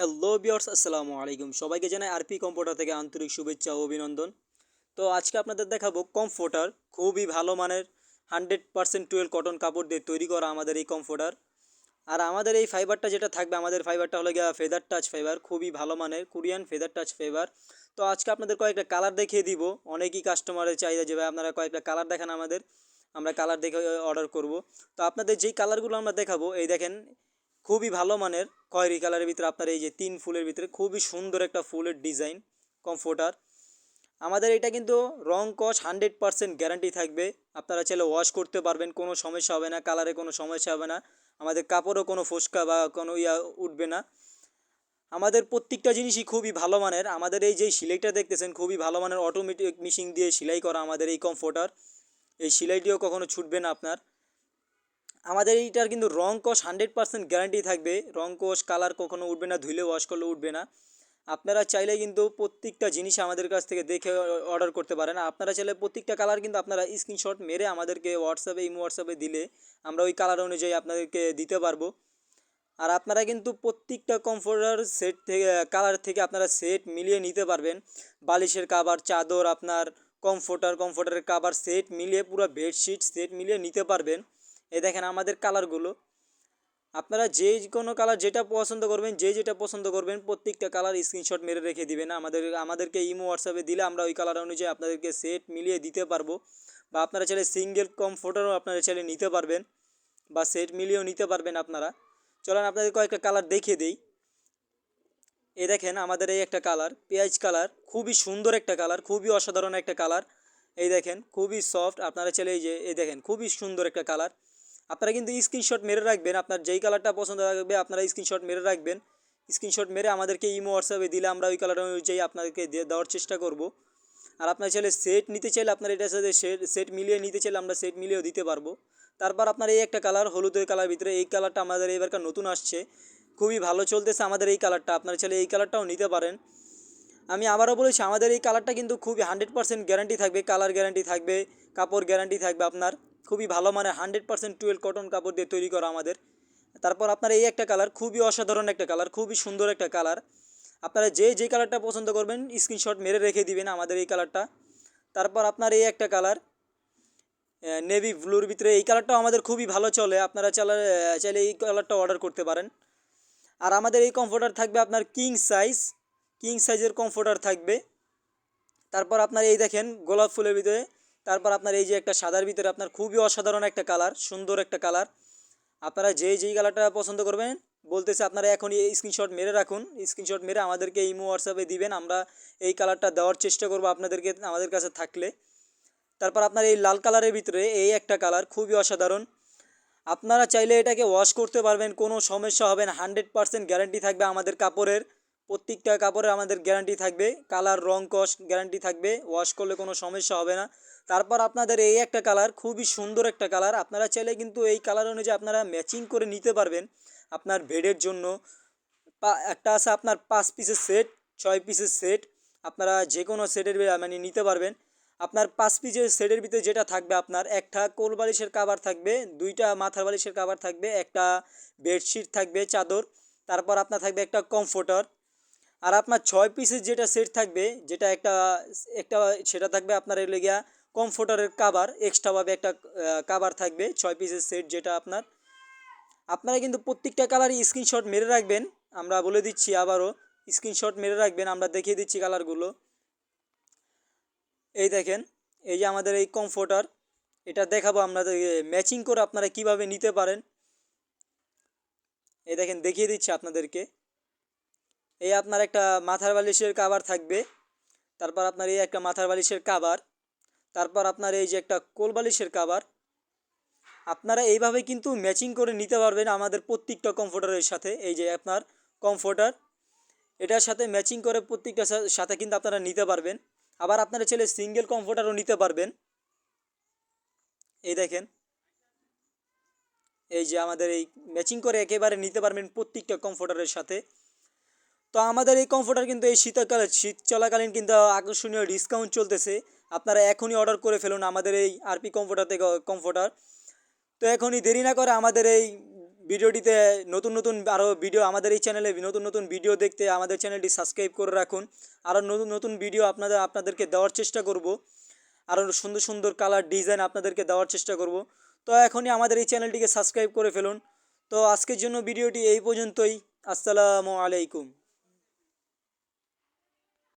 Hello বিয়ার্স আসসালামু আলাইকুম। সবাইকে জানাই আরপি কম্পিউটার থেকে আন্তরিক শুভেচ্ছা ও অভিনন্দন। তো আজকে আপনাদের দেখাবো কমফোর্টার খুবই ভালো মানের হান্ড্রেড পার্সেন্ট টুয়েলভ কটন কাপড় দিয়ে তৈরি করা আমাদের এই কমফোর্টার আর আমাদের এই ফাইবারটা যেটা থাকবে, আমাদের ফাইবারটা হলো গিয়া ফেদার টাচ ফাইবার, খুবই ভালো মানের কোরিয়ান ফেদার টাচ ফাইবার। তো আজকে আপনাদের কয়েকটা কালার দেখিয়ে দিব, অনেকই কাস্টমারের চাহিদা যে ভাই আপনারা কয়েকটা কালার দেখান আমাদের, আমরা কালার দেখে অর্ডার করব। তো আপনাদের যেই কালারগুলো আমরা দেখাবো, এই দেখেন খুবই ভালো মানের খয়েরি কালারের ভিতরে আপনার এই যে তিন ফুলের ভিতরে খুবই সুন্দর একটা ফুলের ডিজাইন, কমফোর্টার। আমাদের এটা কিন্তু রং কস হান্ড্রেড পারসেন্ট গ্যারান্টি থাকবে। আপনারা চাইলে ওয়াশ করতে পারবেন, কোনো সমস্যা হবে না, কালারে কোনো সমস্যা হবে না। আমাদের কাপড়ও কোনো ফোসকা বা কোনো ইয়া উঠবে না। আমাদের প্রত্যেকটা জিনিসই খুবই ভালো মানের। আমাদের এই যে সিলাইটা দেখতেছেন, খুবই ভালো মানের অটোমেটিক মেশিন দিয়ে সেলাই করা আমাদের এই কমফোর্টার। এই সেলাইটিও কখনো ছুটবে না আপনার। আমাদের এইটার কিন্তু রং কোষ হান্ড্রেড পার্সেন্ট গ্যারান্টি থাকবে। রং কোষ কালার কখনো উঠবে না ধুলে ওয়াশ করলে উঠবে না। আপনারা চাইলে কিন্তু প্রত্যেকটা জিনিস আমাদের কাছ থেকে দেখে অর্ডার করতে পারেন। আপনারা চাইলে প্রত্যেকটা কালার কিন্তু আপনারা স্ক্রিনশট মেরে আমাদেরকে হোয়াটসঅ্যাপে ইমো হোয়াটসঅ্যাপে দিলে আমরা ওই কালার অনুযায়ী আপনাদেরকে দিতে পারব। আর আপনারা কিন্তু প্রত্যেকটা কমফোর্টার সেট থেকে কালার থেকে আপনারা সেট মিলিয়ে নিতে পারবেন। বালিশের কাবার চাদর আপনার কমফোর্টার কমফোর্টারের কাবার সেট মিলিয়ে পুরো বেডশিট সেট মিলিয়ে নিতে পারবেন। এই দেখেন আমাদের কালারগুলো আপনারা যে কোনো কালার যেটা পছন্দ করবেন, যে যেটা পছন্দ করবেন, প্রত্যেকটা কালার স্ক্রিনশট মেরে রেখে দিবেন। আমাদের, আমাদেরকে ইমো হোয়াটসঅ্যাপে দিলে আমরা ওই কালার অনুযায়ী আপনাদেরকে সেট মিলিয়ে দিতে পারব। বা আপনারা চাইলে সিঙ্গেল কমফোর্টারও আপনারা চাইলে নিতে পারবেন বা সেট মিলিয়েও নিতে পারবেন আপনারা। চলেন আপনাদের কয়েকটা কালার দেখিয়ে দিই। এই দেখেন আমাদের এই একটা কালার পেঁয়াজ কালার খুবই সুন্দর একটা কালার খুবই অসাধারণ একটা কালার এই দেখেন খুবই সফট আপনারা চাইলে এই যে, এই দেখেন খুবই সুন্দর একটা কালার আপনারা কিন্তু স্ক্রিনশট মেরে রাখবেন, আপনার যেই কালারটা পছন্দ লাগবে আপনারা স্ক্রিনশট মেরে রাখবেন। স্ক্রিনশট মেরে আমাদেরকে ইমো হোয়াটসঅ্যাপে দিলে আমরা ওই কালার অনুযায়ী আপনাদেরকে দিয়ে দেওয়ার চেষ্টা করব। আর আপনার চাইলে সেট নিতে চাইলে আপনার এটার সাথে সেট মিলিয়ে নিতে চাইলে আমরা সেট মিলিয়েও দিতে পারব। তারপর আপনার এই একটা কালার হলুদের কালার ভিতরে এই কালারটা আমাদের এবারকার নতুন আসছে। খুবই ভালো চলতেছে আমাদের এই কালারটা আপনারা চাইলে এই কালারটাও নিতে পারেন। আমি আবারও বলেছি, আমাদের এই কালারটা কিন্তু খুবই হান্ড্রেড পার্সেন্ট গ্যারান্টি থাকবে কালার গ্যারান্টি থাকবে, কাপড় গ্যারান্টি থাকবে আপনার। খুবই ভালো মানে হান্ড্রেড পার্সেন্ট টুয়েলভ কটন কাপড় দিয়ে তৈরি করা আমাদের। তারপর আপনার এই একটা কালার, খুবই অসাধারণ একটা কালার, খুবই সুন্দর একটা কালার। আপনারা যে যে কালারটা পছন্দ করবেন, স্ক্রিনশট মেরে রেখে দিবেন আমাদের এই কালারটা। তারপর আপনার এই একটা কালার নেভি ব্লুর ভিতরে এই কালারটাও আমাদের খুবই ভালো চলে। আপনারা চালা, চাইলে এই কালারটা অর্ডার করতে পারেন। আর আমাদের এই কমফোর্টার থাকবে আপনার কিং সাইজ কিং সাইজের কমফোর্টার থাকবে। তারপর আপনার এই দেখেন, গোলাপ ফুলের ভিতরে তারপর আপনার এই যে একটা সাদার ভিতরে আপনার খুবই অসাধারণ একটা কালার, সুন্দর একটা কালার। আপনারা যে যেই কালারটা পছন্দ করবেন, বলতেছে আপনারা এখনই এই স্ক্রিনশট মেরে রাখুন। স্ক্রিনশট মেরে আমাদেরকে ইমো হোয়াটসঅ্যাপে দিবেন, আমরা এই কালারটা দেওয়ার চেষ্টা করব আপনাদেরকে, আমাদের কাছে থাকলে। তারপর আপনার এই লাল কালারের ভিতরে এই একটা কালার, খুবই অসাধারণ। আপনারা চাইলে এটাকে ওয়াশ করতে পারবেন, কোনো সমস্যা হবে না। হান্ড্রেড পার্সেন্ট গ্যারান্টি থাকবে আমাদের কাপড়ের। প্রত্যেকটা কাপড়ের আমাদের গ্যারান্টি থাকবে কালার রং কস গ্যারান্টি থাকবে ওয়াশ করলে কোনো সমস্যা হবে না। তারপর আপনাদের এই একটা কালার খুবই সুন্দর একটা কালার আপনারা চাইলে কিন্তু এই কালার অনুযায়ী আপনারা ম্যাচিং করে নিতে পারবেন আপনার বেডের জন্য। একটা আছে আপনার পাঁচ পিসের সেট ছয় পিসের সেট আপনারা যে কোনো সেটের মানে নিতে পারবেন। আপনার পাঁচ পিসের সেটের ভিতরে যেটা থাকবে আপনার, একটা কোল বালিশের কাবার থাকবে, দুইটা মাথার বালিশের কাবার থাকবে, একটা বেডশিট থাকবে, চাদর, তারপর আপনার থাকবে একটা কমফোর্টার আর আপনার ছয় পিসের যেটা সেট থাকবে, যেটা একটা একটা সেটা থাকবে আপনার এলে গিয়া কমফোর্টারের কাবার এক্সট্রাভাবে একটা কাবার থাকবে, ছয় পিসের সেট যেটা আপনার। আপনারা কিন্তু প্রত্যেকটা কালারই স্ক্রিনশট মেরে রাখবেন। আমরা বলে দিচ্ছি আবারও স্ক্রিনশট মেরে রাখবেন, আমরা দেখিয়ে দিচ্ছি কালারগুলো এই দেখেন, এই যে আমাদের এই কমফোর্টার এটা দেখাবো আপনাদের ম্যাচিং করে আপনারা কীভাবে নিতে পারেন। এই দেখেন, দেখিয়ে দিচ্ছি আপনাদেরকে। এই আপনার একটা মাথার বালিশের কাবার থাকবে। তারপর আপনার এই একটা মাথার বালিশের কাবার তারপর আপনার এই যে একটা কোল বালিশের কাবার আপনারা এইভাবে কিন্তু ম্যাচিং করে নিতে পারবেন আমাদের প্রত্যেকটা কমফোর্টারের সাথে। এই যে আপনার কমফোর্টার এটার সাথে ম্যাচিং করে প্রত্যেকটা সাথে কিন্তু আপনারা নিতে পারবেন। আবার আপনারা ছেলে সিঙ্গেল কমফোর্টারও নিতে পারবেন। এই দেখেন। এই যে আমাদের এই ম্যাচিং করে একেবারে নিতে পারবেন প্রত্যেকটা কমফোর্টারের সাথে। তো আমাদের এই কমফোর্টার কিন্তু এই শীতকালে, শীত চলাকালীন কিন্তু আকর্ষণীয় ডিসকাউন্ট চলতেছে। আপনারা এখনই অর্ডার করে ফেলুন আমাদের এই আরপি কমফোর্টার থেকে কমফোর্টার তো এখনই দেরি না করে আমাদের এই ভিডিওটিতে নতুন নতুন আরও ভিডিও আমাদের এই চ্যানেলে নতুন নতুন ভিডিও দেখতে আমাদের চ্যানেলটি সাবস্ক্রাইব করে রাখুন। আরও নতুন নতুন ভিডিও আপনাদের, আপনাদেরকে দেওয়ার চেষ্টা করব। আরও সুন্দর সুন্দর কালার ডিজাইন আপনাদেরকে দেওয়ার চেষ্টা করব। তো এখনই আমাদের এই চ্যানেলটিকে সাবস্ক্রাইব করে ফেলুন। তো আজকের জন্য ভিডিওটি এই পর্যন্তই। আসসালামু আলাইকুম।